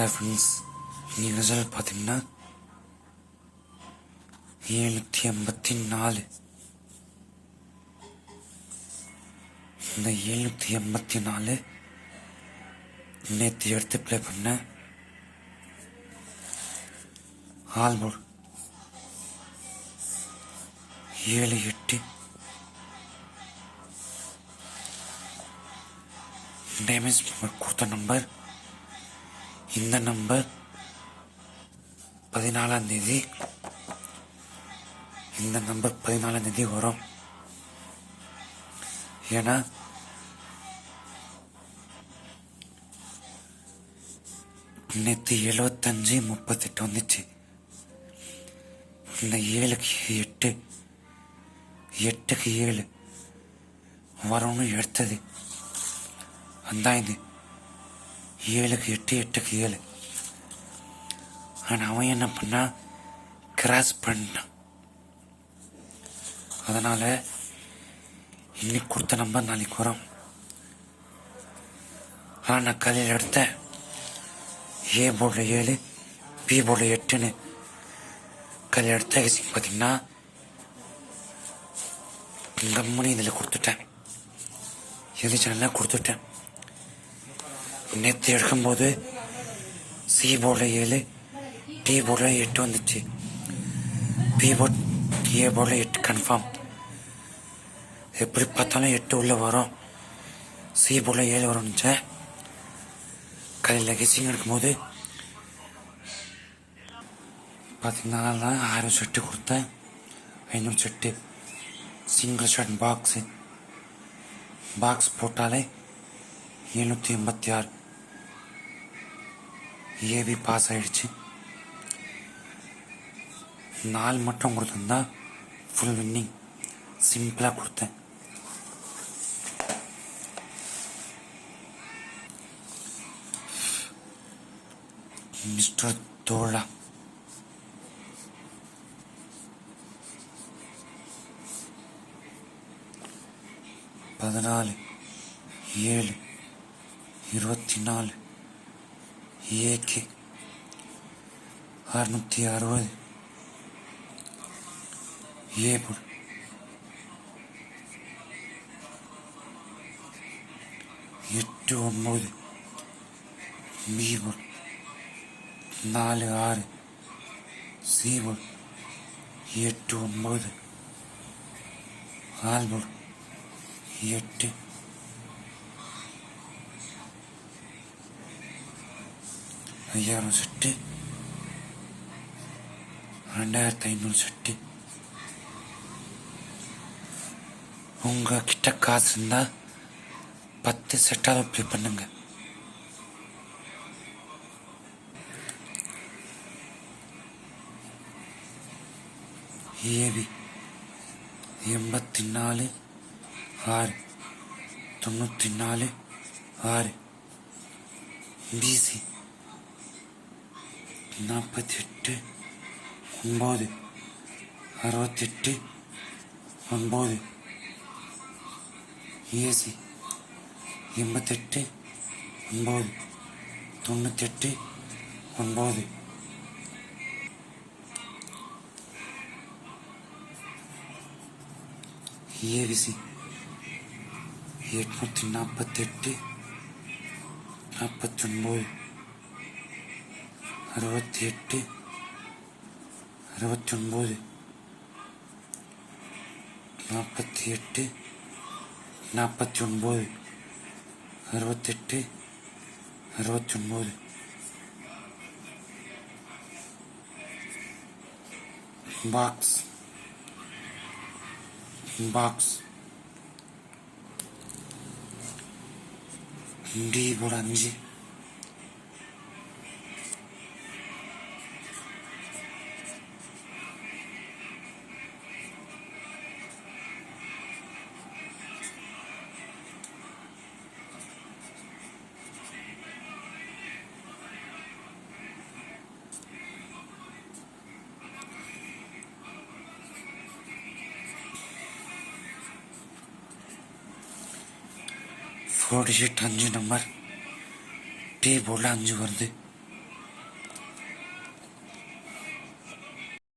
Hi friends இன்னைக்கு result பார்த்தீங்கன்னா ஏழுநூற்றி எண்பத்தி நாலு. இந்த ஏழுநூற்றி எண்பத்தி நாலு நேற்று எடுத்து ப்ளே பண்ண ஆல்மோட் ஏழு எட்டு. டேமேஜ் கொடுத்த நம்பர் இந்த நம்பர் பதினாலாம் தேதி. இந்த நம்பர் பதினாலாம் தேதி வரும். ஏன்னா நேற்று எழுபத்தஞ்சு முப்பத்தெட்டு வந்துச்சு. இந்த ஏழுக்கு எட்டு எட்டுக்கு ஏழு வரும்னு எடுத்தது. அந்த இது. ஏழுக்கு எட்டு எட்டுக்கு ஏழு. ஆனால் அவன் என்ன பண்ணா? கிராஸ் பண்ணான் அதனால் இன்னைக்கு கொடுத்த நம்பர் நாளைக்கு வரும். ஆனால் நான் காலையில் எடுத்தேன். ஏ போர்டில் ஏழு பி போர்டில் எட்டுன்னு. காலையில் எடுத்த ஹெசிங் பார்த்தீங்கன்னா கம்முனு இதில் கொடுத்துட்டேன். எது சேனலில் கொடுத்துட்டேன். நேற்று எடுக்கும்போது சி போர்டில் ஏழு டி போர்டில் எட்டு வந்துச்சு. பி போர்ட் ஏ போர்டில் எட்டு கன்ஃபார்ம் எப்படி பார்த்தாலும் எட்டு உள்ளே வரும். சி போர்டில் ஏழு வரும்னுச்சு காலையில் கெஸிங் எடுக்கும்போது பார்த்தீங்கன்னா ஆயிரம் ஷர்ட்டு கொடுத்தேன். ஐநூறு shirt single shirt box box போட்டாலே எழுநூற்றி எண்பத்தி ஆறு. ஏவி பாஸ் ஆயிடுச்சு நாலு மட்டும் கொடுத்துருந்தா ஃபுல் வின்னிங் சிம்பிளாக கொடுத்தேன். மிஸ்டர் தோழா பதினாலு ஏழு இருபத்தி நாலு ஏகே அறுநூற்றி அறுபது. ஏபுல் எட்டு ஒம்பது பீபுல் நாலு ஆறு. சீபுல் எட்டு ஒம்பது ஆல்புல் எட்டு. ஐயாயிரம் செட்டு ரெண்டாயிரத்தி ஐநூறு செட்டு. உங்க கிட்ட காசு இருந்தா பத்து செட்டாவது ப்ளே பண்ணுங்க. ஏவி எண்பத்தி நாலு ஆறு தொண்ணூற்றி நாலு ஆறு. பிசி நாற்பத்தி எட்டு ஒம்பது அறுபத்தெட்டு ஒம்பது. ஏசி எண்பத்தெட்டு ஒம்பது. தொண்ணூத்தெட்டு ஒம்பது. ஏவிசி எட்நூற்றி நாற்பத்தெட்டு நாற்பத்தொன்பது அறுபத்தி எட்டு அறுபத்தி ஒன்பது நாற்பத்தி எட்டு நாற்பத்தி ஒன்பது அறுபத்தெட்டு அறுபத்தி ஒன்பது பாக்ஸ் பாக்ஸ் டி போட அஞ்சு. கோடி ஷீட் அஞ்சு நம்பர் டீ போர்டில் அஞ்சு வருது.